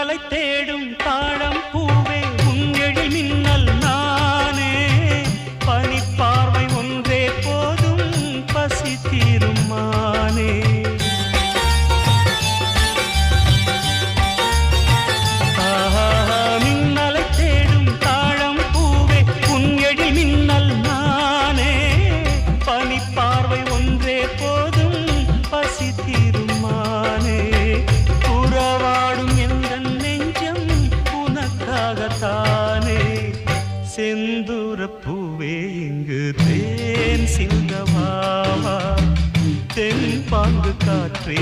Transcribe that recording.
மின்னலை தேடும் தாழம் பூவே உன் எழி மின்னல் நானே. பனிப்பார்வை ஒன்றே போதும் பசி தீருமானே பார்வை ஒன்றே போ உனக்காகத்தானே செந்தூர பூவே இங்கு தேன் சிங்கமாவா. தென் பாங்கு காற்றே